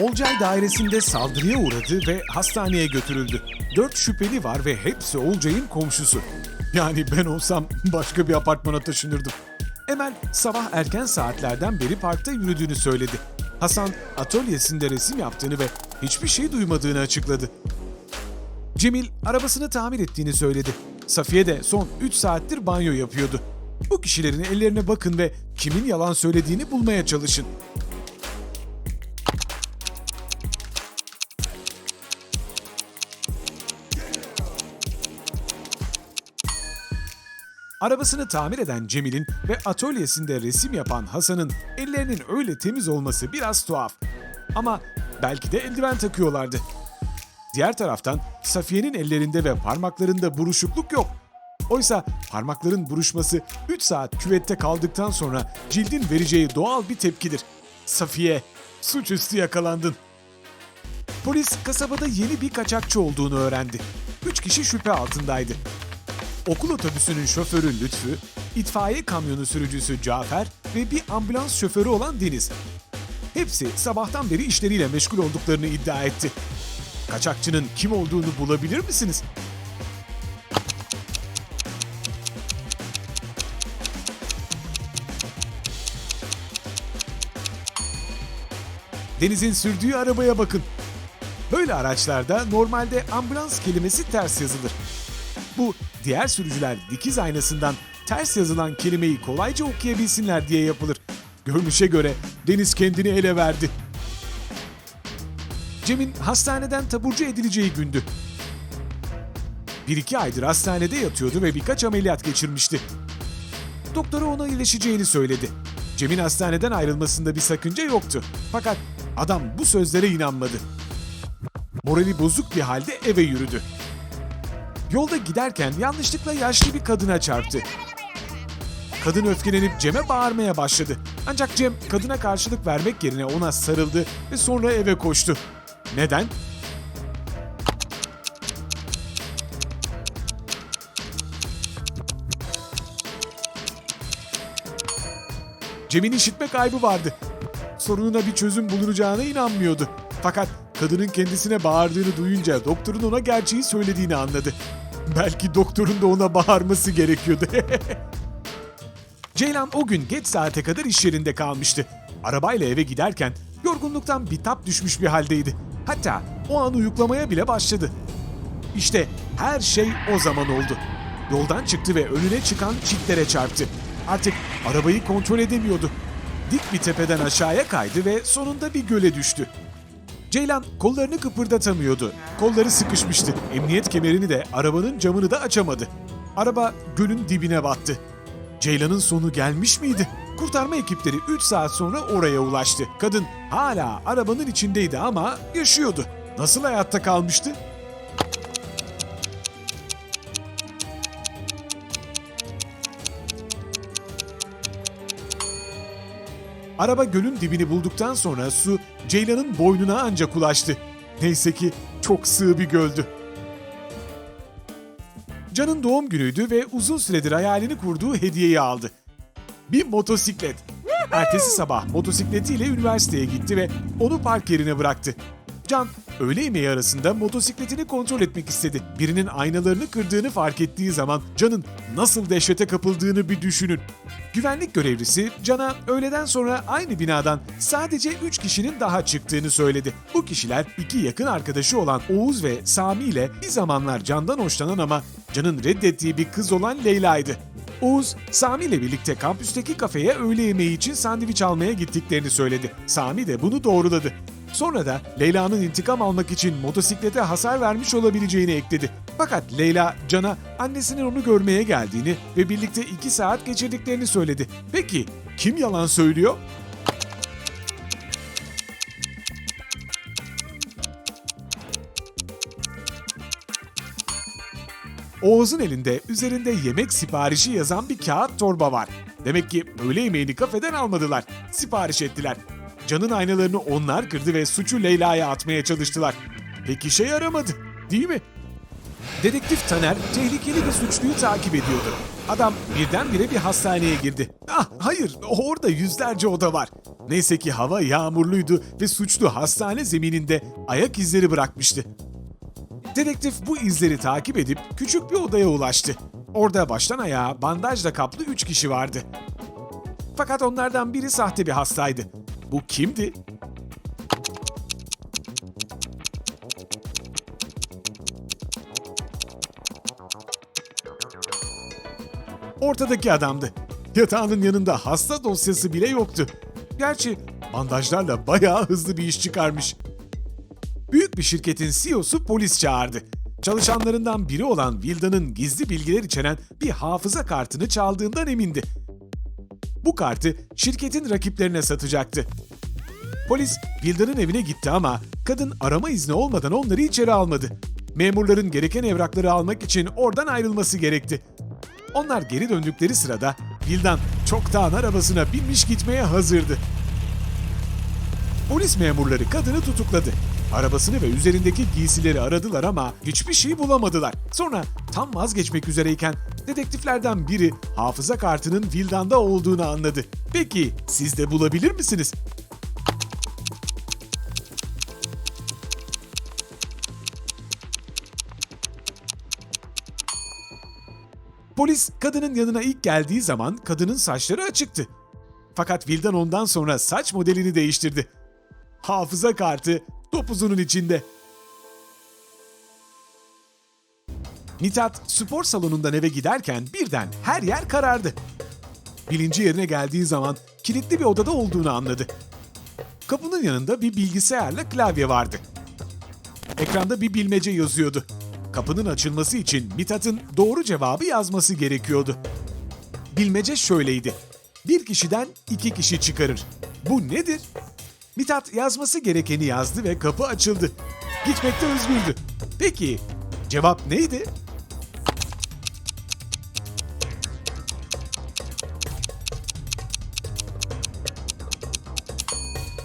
Olcay dairesinde saldırıya uğradı ve hastaneye götürüldü. Dört şüpheli var ve hepsi Olcay'ın komşusu. Yani ben olsam başka bir apartmana taşınırdım. Emel sabah erken saatlerden beri parkta yürüdüğünü söyledi. Hasan atölyesinde resim yaptığını ve hiçbir şey duymadığını açıkladı. Cemil arabasını tamir ettiğini söyledi. Safiye de son 3 saattir banyo yapıyordu. Bu kişilerin ellerine bakın ve kimin yalan söylediğini bulmaya çalışın. Arabasını tamir eden Cemil'in ve atölyesinde resim yapan Hasan'ın ellerinin öyle temiz olması biraz tuhaf. Ama belki de eldiven takıyorlardı. Diğer taraftan Safiye'nin ellerinde ve parmaklarında buruşukluk yok. Oysa parmakların buruşması 3 saat küvette kaldıktan sonra cildin vereceği doğal bir tepkidir. Safiye, suçüstü yakalandın. Polis kasabada yeni bir kaçakçı olduğunu öğrendi. 3 kişi şüphe altındaydı. Okul otobüsünün şoförü Lütfü, itfaiye kamyonu sürücüsü Cafer ve bir ambulans şoförü olan Deniz. Hepsi sabahtan beri işleriyle meşgul olduklarını iddia etti. Kaçakçının kim olduğunu bulabilir misiniz? Deniz'in sürdüğü arabaya bakın. Böyle araçlarda normalde ambulans kelimesi ters yazılır. Bu diğer sürücüler dikiz aynasından ters yazılan kelimeyi kolayca okuyabilsinler diye yapılır. Görünüşe göre Deniz kendini ele verdi. Cem'in hastaneden taburcu edileceği gündü. Bir iki aydır hastanede yatıyordu ve birkaç ameliyat geçirmişti. Doktoru ona iyileşeceğini söyledi. Cem'in hastaneden ayrılmasında bir sakınca yoktu. Fakat adam bu sözlere inanmadı. Morali bozuk bir halde eve yürüdü. Yolda giderken yanlışlıkla yaşlı bir kadına çarptı. Kadın öfkelenip Cem'e bağırmaya başladı. Ancak Cem kadına karşılık vermek yerine ona sarıldı ve sonra eve koştu. Neden? Cem'in işitme kaybı vardı. Sorununa bir çözüm bulunacağına inanmıyordu. Fakat kadının kendisine bağırdığını duyunca doktorun ona gerçeği söylediğini anladı. Belki doktorun da ona bağırması gerekiyordu. Ceylan o gün geç saate kadar iş yerinde kalmıştı. Arabayla eve giderken yorgunluktan bitap düşmüş bir haldeydi. Hatta o an uyuklamaya bile başladı. İşte her şey o zaman oldu. Yoldan çıktı ve önüne çıkan çitlere çarptı. Artık arabayı kontrol edemiyordu. Dik bir tepeden aşağıya kaydı ve sonunda bir göle düştü. Ceylan kollarını kıpırdatamıyordu. Kolları sıkışmıştı. Emniyet kemerini de arabanın camını da açamadı. Araba gölün dibine battı. Ceylan'ın sonu gelmiş miydi? Kurtarma ekipleri 3 saat sonra oraya ulaştı. Kadın hala arabanın içindeydi ama yaşıyordu. Nasıl hayatta kalmıştı? Araba gölün dibini bulduktan sonra su Ceylan'ın boynuna ancak ulaştı. Neyse ki çok sığ bir göldü. Can'ın doğum günüydü ve uzun süredir hayalini kurduğu hediyeyi aldı. Bir motosiklet. Ertesi sabah motosikletiyle üniversiteye gitti ve onu park yerine bıraktı. Can öğle yemeği arasında motosikletini kontrol etmek istedi. Birinin aynalarını kırdığını fark ettiği zaman Can'ın nasıl dehşete kapıldığını bir düşünün. Güvenlik görevlisi Can'a öğleden sonra aynı binadan sadece 3 kişinin daha çıktığını söyledi. Bu kişiler iki yakın arkadaşı olan Oğuz ve Sami ile bir zamanlar Can'dan hoşlanan ama Can'ın reddettiği bir kız olan Leyla'ydı. Oğuz, Sami ile birlikte kampüsteki kafeye öğle yemeği için sandviç almaya gittiklerini söyledi. Sami de bunu doğruladı. Sonra da Leyla'nın intikam almak için motosiklete hasar vermiş olabileceğini ekledi. Fakat Leyla, Can'a annesinin onu görmeye geldiğini ve birlikte iki saat geçirdiklerini söyledi. Peki kim yalan söylüyor? Oğuz'un elinde üzerinde yemek siparişi yazan bir kağıt torba var. Demek ki öğle yemeğini kafeden almadılar. Sipariş ettiler. Can'ın aynalarını onlar kırdı ve suçu Leyla'ya atmaya çalıştılar. Pek işe yaramadı, değil mi? Dedektif Taner tehlikeli bir suçluyu takip ediyordu. Adam birdenbire bir hastaneye girdi. Ah hayır orada yüzlerce oda var. Neyse ki hava yağmurluydu ve suçlu hastane zemininde ayak izleri bırakmıştı. Dedektif bu izleri takip edip küçük bir odaya ulaştı. Orada baştan ayağa bandajla kaplı 3 kişi vardı. Fakat onlardan biri sahte bir hastaydı. Bu kimdi? Ortadaki adamdı. Yatağının yanında hasta dosyası bile yoktu. Gerçi bandajlarla bayağı hızlı bir iş çıkarmış. Büyük bir şirketin CEO'su polis çağırdı. Çalışanlarından biri olan Vilda'nın gizli bilgiler içeren bir hafıza kartını çaldığından emindi. Bu kartı şirketin rakiplerine satacaktı. Polis Vilda'nın evine gitti ama kadın arama izni olmadan onları içeri almadı. Memurların gereken evrakları almak için oradan ayrılması gerekti. Onlar geri döndükleri sırada Vildan çoktan arabasına binmiş gitmeye hazırdı. Polis memurları kadını tutukladı. Arabasını ve üzerindeki giysileri aradılar ama hiçbir şey bulamadılar. Sonra tam vazgeçmek üzereyken dedektiflerden biri hafıza kartının Vildan'da olduğunu anladı. Peki siz de bulabilir misiniz? Polis kadının yanına ilk geldiği zaman kadının saçları açıktı. Fakat Vildan ondan sonra saç modelini değiştirdi. Hafıza kartı topuzunun içinde. Mithat spor salonundan eve giderken birden her yer karardı. Bilinci yerine geldiği zaman kilitli bir odada olduğunu anladı. Kapının yanında bir bilgisayarla klavye vardı. Ekranda bir bilmece yazıyordu. Kapının açılması için Mithat'ın doğru cevabı yazması gerekiyordu. Bilmece şöyleydi. Bir kişiden iki kişi çıkarır. Bu nedir? Mithat yazması gerekeni yazdı ve kapı açıldı. Gitmekte özgürdü. Peki cevap neydi?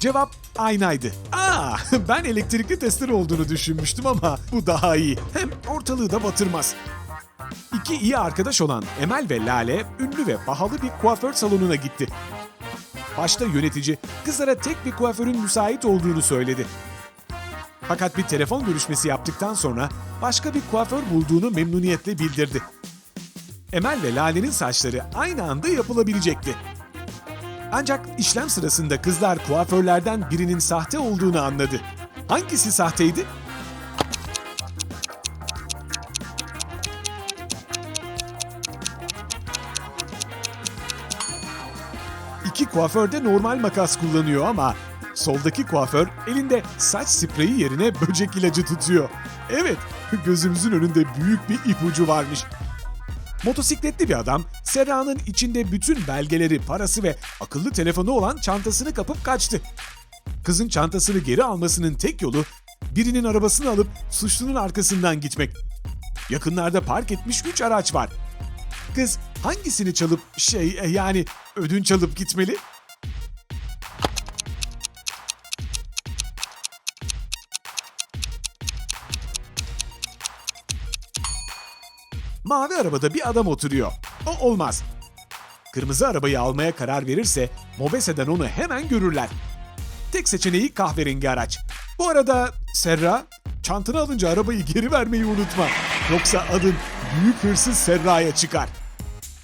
Cevap aynaydı. Aa, ben elektrikli testere olduğunu düşünmüştüm ama bu daha iyi. Hem ortalığı da batırmaz. İki iyi arkadaş olan Emel ve Lale ünlü ve pahalı bir kuaför salonuna gitti. Başta yönetici kızlara tek bir kuaförün müsait olduğunu söyledi. Fakat bir telefon görüşmesi yaptıktan sonra başka bir kuaför bulduğunu memnuniyetle bildirdi. Emel ve Lale'nin saçları aynı anda yapılabilecekti. Ancak işlem sırasında kızlar kuaförlerden birinin sahte olduğunu anladı. Hangisi sahteydi? İki kuaför de normal makas kullanıyor ama soldaki kuaför elinde saç spreyi yerine böcek ilacı tutuyor. Evet, gözümüzün önünde büyük bir ipucu varmış. Motosikletli bir adam Serra'nın içinde bütün belgeleri, parası ve akıllı telefonu olan çantasını kapıp kaçtı. Kızın çantasını geri almasının tek yolu birinin arabasını alıp suçlunun arkasından gitmek. Yakınlarda park etmiş 3 araç var. Kız hangisini çalıp şey e, yani ödünç alıp gitmeli? Mavi arabada bir adam oturuyor. O olmaz. Kırmızı arabayı almaya karar verirse Mobese'den onu hemen görürler. Tek seçeneği kahverengi araç. Bu arada Serra, çantanı alınca arabayı geri vermeyi unutma. Yoksa adın büyük hırsız Serra'ya çıkar.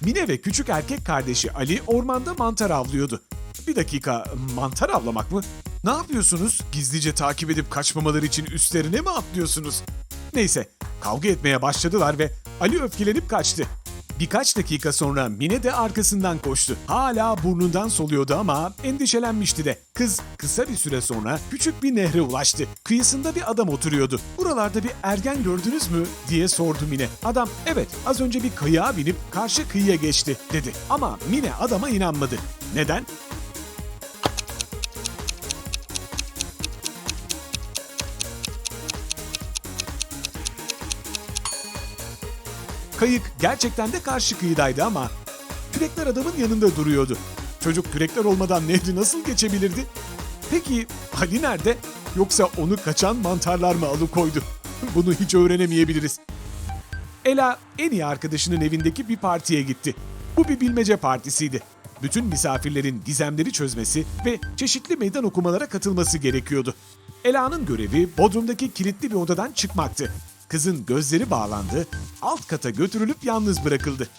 Mine ve küçük erkek kardeşi Ali ormanda mantar avlıyordu. Bir dakika, mantar avlamak mı? Ne yapıyorsunuz? Gizlice takip edip kaçmamaları için üstlerine mi atlıyorsunuz? Neyse, kavga etmeye başladılar ve Ali öfkelenip kaçtı. Birkaç dakika sonra Mine de arkasından koştu. Hala burnundan soluyordu ama endişelenmişti de. Kız kısa bir süre sonra küçük bir nehre ulaştı. Kıyısında bir adam oturuyordu. Buralarda bir ergen gördünüz mü diye sordu Mine. Adam evet az önce bir kayığa binip karşı kıyıya geçti dedi. Ama Mine adama inanmadı. Neden? Kayık gerçekten de karşı kıyıdaydı ama kürekler adamın yanında duruyordu. Çocuk kürekler olmadan nehri nasıl geçebilirdi? Peki Ali nerede? Yoksa onu kaçan mantarlar mı alıkoydu? Bunu hiç öğrenemeyebiliriz. Ela en iyi arkadaşının evindeki bir partiye gitti. Bu bir bilmece partisiydi. Bütün misafirlerin gizemleri çözmesi ve çeşitli meydan okumalara katılması gerekiyordu. Ela'nın görevi Bodrum'daki kilitli bir odadan çıkmaktı. Kızın gözleri bağlandı, alt kata götürülüp yalnız bırakıldı.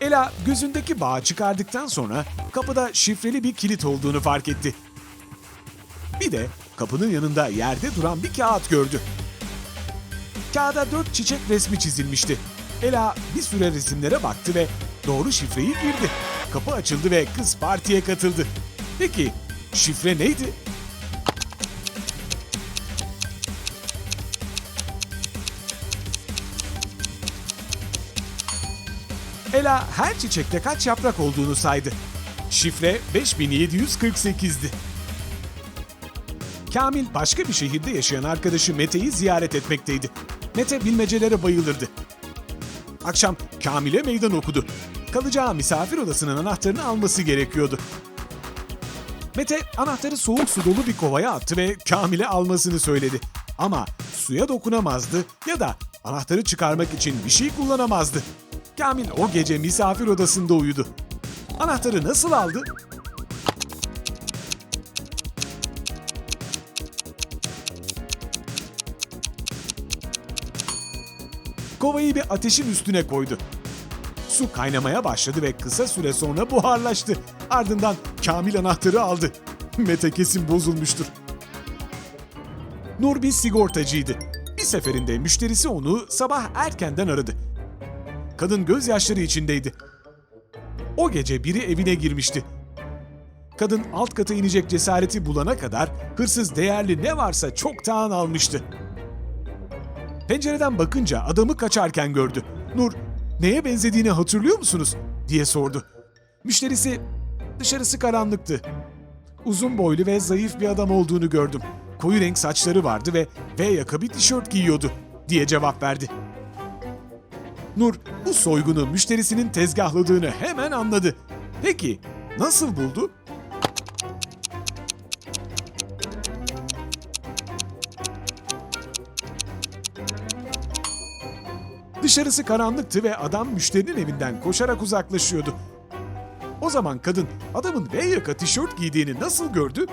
Ela gözündeki bağı çıkardıktan sonra kapıda şifreli bir kilit olduğunu fark etti. Bir de kapının yanında yerde duran bir kağıt gördü. Kağıda dört çiçek resmi çizilmişti. Ela bir süre resimlere baktı ve doğru şifreyi girdi. Kapı açıldı ve kız partiye katıldı. Peki şifre neydi? Ela her çiçekte kaç yaprak olduğunu saydı. Şifre 5748'di. Kamil başka bir şehirde yaşayan arkadaşı Mete'yi ziyaret etmekteydi. Mete bilmecelere bayılırdı. Akşam Kamil'e meydan okudu. Kalacağı misafir odasının anahtarını alması gerekiyordu. Mete anahtarı soğuk su dolu bir kovaya attı ve Kamil'e almasını söyledi. Ama suya dokunamazdı ya da anahtarı çıkarmak için bir şey kullanamazdı. Kamil o gece misafir odasında uyudu. Anahtarı nasıl aldı? Kovayı bir ateşin üstüne koydu. Su kaynamaya başladı ve kısa süre sonra buharlaştı. Ardından Kamil anahtarı aldı. Mete kesin bozulmuştur. Nur bir sigortacıydı. Bir seferinde müşterisi onu sabah erkenden aradı. Kadın gözyaşları içindeydi. O gece biri evine girmişti. Kadın alt kata inecek cesareti bulana kadar hırsız değerli ne varsa çoktan almıştı. Pencereden bakınca adamı kaçarken gördü. Nur, neye benzediğini hatırlıyor musunuz? diye sordu. Müşterisi, dışarısı karanlıktı. Uzun boylu ve zayıf bir adam olduğunu gördüm. Koyu renk saçları vardı ve V yaka bir tişört giyiyordu diye cevap verdi. Nur bu soygunu müşterisinin tezgahladığını hemen anladı. Peki nasıl buldu? Dışarısı karanlıktı ve adam müşterinin evinden koşarak uzaklaşıyordu. O zaman kadın adamın V yaka tişört giydiğini nasıl gördü?